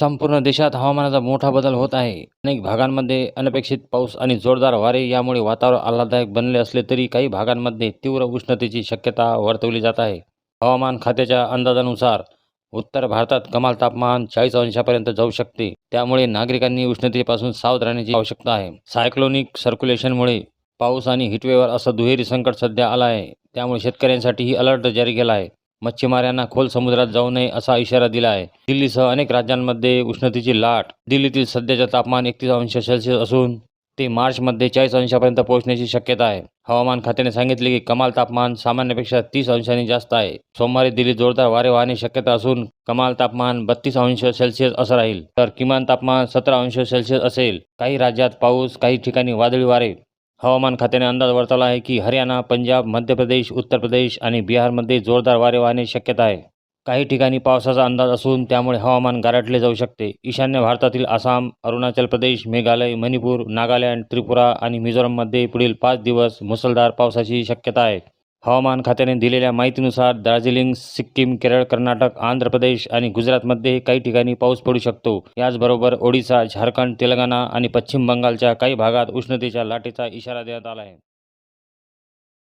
संपूर्ण देशात हवामानाचा मोठा बदल होत आहे. अनेक भागांमध्ये अनपेक्षित पाऊस आणि जोरदार वारे यामुळे वातावरण आल्हाददायक बनले असले तरी काही भागांमध्ये तीव्र उष्णतेची शक्यता वर्तवली जात आहे. हवामान खात्याच्या अंदाजानुसार उत्तर भारतात कमाल तापमान चाळीस अंशापर्यंत जाऊ शकते. त्यामुळे नागरिकांनी उष्णतेपासून सावध राहण्याची आवश्यकता आहे. सायक्लोनिक सर्क्युलेशनमुळे पाऊस आणि हिटवेवर असं दुहेरी संकट सध्या आलं आहे. त्यामुळे शेतकऱ्यांसाठीही अलर्ट जारी केला आहे. मच्छीमारांना खोल समुद्रात जाऊ नये असा इशारा दिला आहे. दिल्लीसह अनेक राज्यांमध्ये उष्णतेची लाट. दिल्लीतील सध्याचे तापमान एकतीस अंश सेल्सिअस असून ते मार्चमध्ये चाळीस अंशापर्यंत पोहोचण्याची शक्यता आहे. हवामान खात्याने सांगितले की कमाल तापमान सामान्यपेक्षा तीस अंशांनी जास्त आहे. सोमवारी दिल्लीत जोरदार वारे वाहण्याची शक्यता असून कमाल तापमान बत्तीस अंश सेल्सिअस असं राहील. तर किमान तापमान सतरा अंश सेल्सिअस असेल. काही राज्यात पाऊस काही ठिकाणी वादळी वारे. हवामान खात्याने अंदाज वर्तवला आहे की हरियाणा पंजाब मध्य प्रदेश उत्तर प्रदेश आणि बिहारमध्ये जोरदार वारे वाहण्याची शक्यता आहे. काही ठिकाणी पावसाचा अंदाज असून त्यामुळे हवामान गारठले जाऊ शकते. ईशान्य भारतातील आसाम अरुणाचल प्रदेश मेघालय मणिपूर नागालँड त्रिपुरा आणि मिझोरममध्ये पुढील पाच दिवस मुसळधार पावसाची शक्यता आहे. हवामान खात्याने दिलेल्या माहितीनुसार दार्जिलिंग सिक्कीम केरळ कर्नाटक आंध्र प्रदेश आणि गुजरातमध्ये काही ठिकाणी पाऊस पडू शकतो. याचबरोबर ओडिशा झारखंड तेलंगणा आणि पश्चिम बंगालच्या काही भागात उष्णतेच्या लाटेचा इशारा देण्यात आला आहे.